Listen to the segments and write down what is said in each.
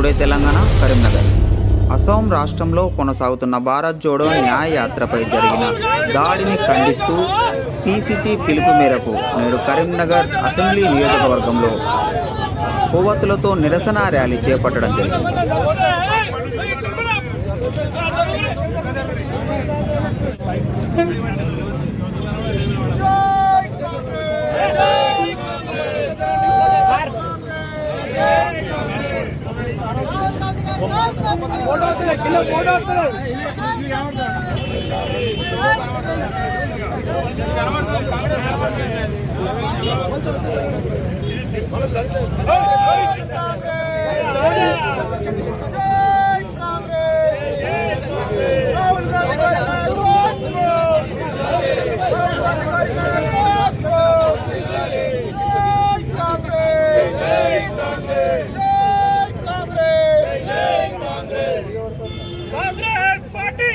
Today Telangana Karimnagar. Assam రాష్ట్రంలో కొనసాగుతున్న భారత్ జోడో న్యాయ యాత్రపై జరిగిన దాడిని ఖండిస్తూ పిసిసి పిలుపు మేరకు నేడు కరీంనగర్ అసెంబ్లీ నియోజకవర్గంలో కొవ్వొత్తులతో నిరసన ర్యాలీ చేపట్టడం జరిగింది. కింద ఫోటో కొంచెం కాంగ్రెస్ పార్టీ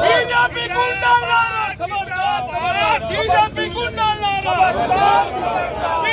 బీజేపీ గుండాలారా ఖబర్దార్ బీజేపీ గుండాలారా బీజేపీ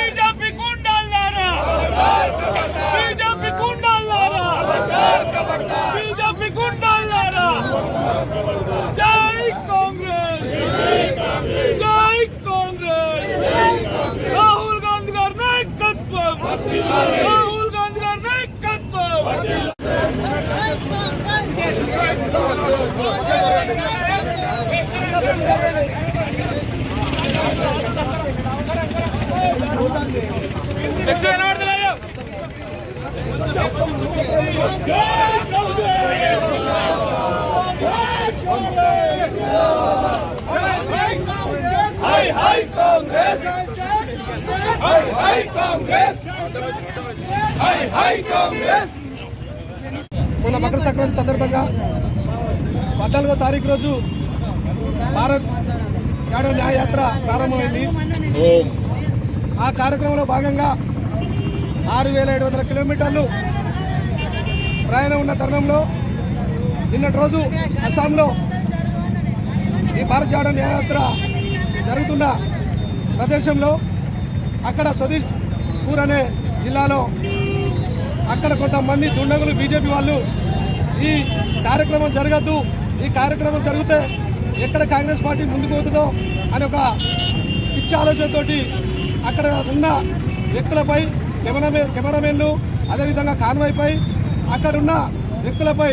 మన మకర సంక్రాంతి సందర్భంగా పద్నాలుగో తారీఖు రోజు భారత్ జాడో న్యాయయాత్ర ప్రారంభమైంది. ఆ కార్యక్రమంలో భాగంగా ఆరు వేల ఏడు వందల కిలోమీటర్లు ప్రయాణం ఉన్న తరుణంలో నిన్నటి రోజు అస్సాంలో ఈ భారత్ జాడో యాత్ర జరుగుతున్న ప్రదేశంలో అక్కడ సతీష్ పూర్ అనే జిల్లాలో అక్కడ కొంతమంది దుండగులు బీజేపీ వాళ్ళు ఈ కార్యక్రమం జరగద్దు ఈ కార్యక్రమం జరిగితే ఎక్కడ కాంగ్రెస్ పార్టీ ముందుకు పోతుందో అని ఒక పిచ్చి ఆలోచనతోటి అక్కడ ఉన్న వ్యక్తులపై కెమెరామె కెమెరామెన్లు అదేవిధంగా కాన్వాయ్పై అక్కడున్న వ్యక్తులపై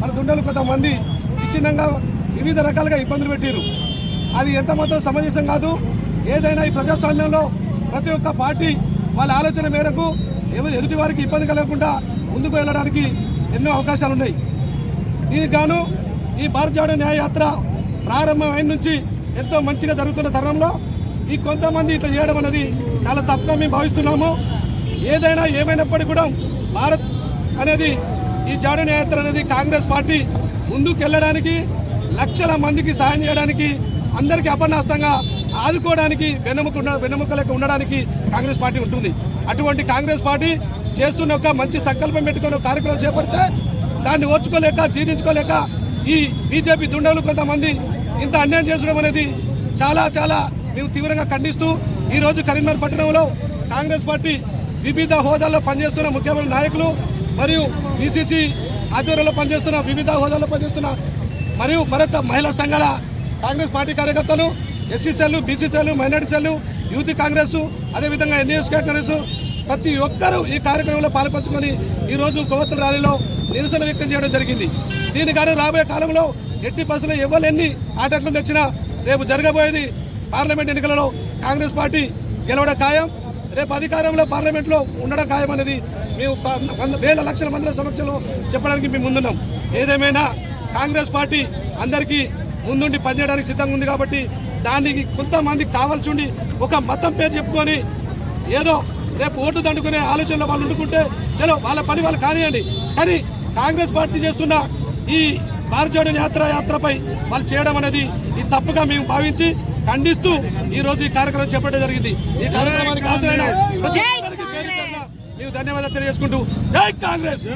మన దుండలు కొంతమంది విచ్ఛిన్నంగా వివిధ రకాలుగా ఇబ్బందులు పెట్టారు అది ఎంత మాత్రం సమంజసం కాదు. ఏదైనా ఈ ప్రజాస్వామ్యంలో ప్రతి ఒక్క పార్టీ వాళ్ళ ఆలోచన మేరకు ఎవరు ఎదుటి వారికి ఇబ్బంది కలగకుండా ముందుకు వెళ్ళడానికి ఎన్నో అవకాశాలు ఉన్నాయి దీనికి గాను ఈ భారత జాడో న్యాయయాత్ర ప్రారంభమైన నుంచి ఎంతో మంచిగా జరుగుతున్న తరుణంలో ఈ కొంతమంది ఇట్లా చేయడం అనేది చాలా తప్పుగా మేము భావిస్తున్నాము. ఏదైనా ఏమైనప్పటికీ కూడా భారత్ అనేది ఈ జాడో న్యాయ యాత్ర అనేది కాంగ్రెస్ పార్టీ ముందుకు వెళ్ళడానికి లక్షల మందికి సాయం చేయడానికి అందరికీ అపన్నాస్తంగా ఆదుకోవడానికి వెన్నెముక ఉన్న వెన్నెముకలకు ఉండడానికి కాంగ్రెస్ పార్టీ ఉంటుంది. అటువంటి కాంగ్రెస్ పార్టీ చేస్తున్న ఒక మంచి సంకల్పం పెట్టుకుని కార్యక్రమం చేపడితే దాన్ని ఓర్చుకోలేక జీర్ణించుకోలేక ఈ బీజేపీ దుండలు కొంతమంది ఇంత అన్యాయం చేసడం అనేది చాలా చాలా మేము తీవ్రంగా ఖండిస్తూ ఈరోజు కరీంనగర్ పట్టణంలో కాంగ్రెస్ పార్టీ వివిధ హోదాల్లో పనిచేస్తున్న ముఖ్యమైన నాయకులు మరియు బీసీసీ ఆధ్వర్యంలో పనిచేస్తున్న వివిధ హోదాల్లో పనిచేస్తున్న మరియు మరొక మహిళా సంఘాల కాంగ్రెస్ పార్టీ కార్యకర్తలు SC cell BC cell minority cell youth Congress అదేవిధంగా ఎన్ఏఎస్ కాంగ్రెస్ ప్రతి ఒక్కరూ ఈ కార్యక్రమంలో పాల్పంచుకొని ఈరోజు రోజు కొవ్వొత్తుల ర్యాలీలో నిరసన వ్యక్తం చేయడం జరిగింది. దీని కానీ రాబోయే కాలంలో ఎట్టి పరిస్థితుల్లో ఎవ్వలేని ఆటంకం తెచ్చినా రేపు జరగబోయేది పార్లమెంట్ ఎన్నికలలో కాంగ్రెస్ పార్టీ గెలవడం ఖాయం. రేపు అధికారంలో పార్లమెంట్లో ఉండడం ఖాయం అనేది మేము ప- వంద- వేల లక్షల మంది సమక్షంలో చెప్పడానికి మేము ముందున్నాం. ఏదేమైనా కాంగ్రెస్ పార్టీ అందరికీ ముందుండి పనిచేయడానికి సిద్ధంగా ఉంది కాబట్టి దానికి కొంతమంది కావాల్సి ఉండి ఒక మతం పేరు చెప్పుకొని ఏదో రేపు ఓటు దండుకునే ఆలోచనలో వాళ్ళు ఉండుకుంటే చలో వాళ్ళ పని వాళ్ళు కానివ్వండి కానీ కాంగ్రెస్ పార్టీ చేస్తున్న ఈ భారత జోడో యాత్ర యాత్రపై వాళ్ళు చేయడం అనేది ఇది తప్పుగా మేము భావించి ఖండిస్తూ ఈ రోజు ఈ కార్యక్రమం చేపట్టడం జరిగింది. ఈ కార్యక్రమానికి హాజరైన ప్రతి ఒక్కరికి మేము ధన్యవాదాలు తెలియజేసుకుంటూ జై కాంగ్రెస్!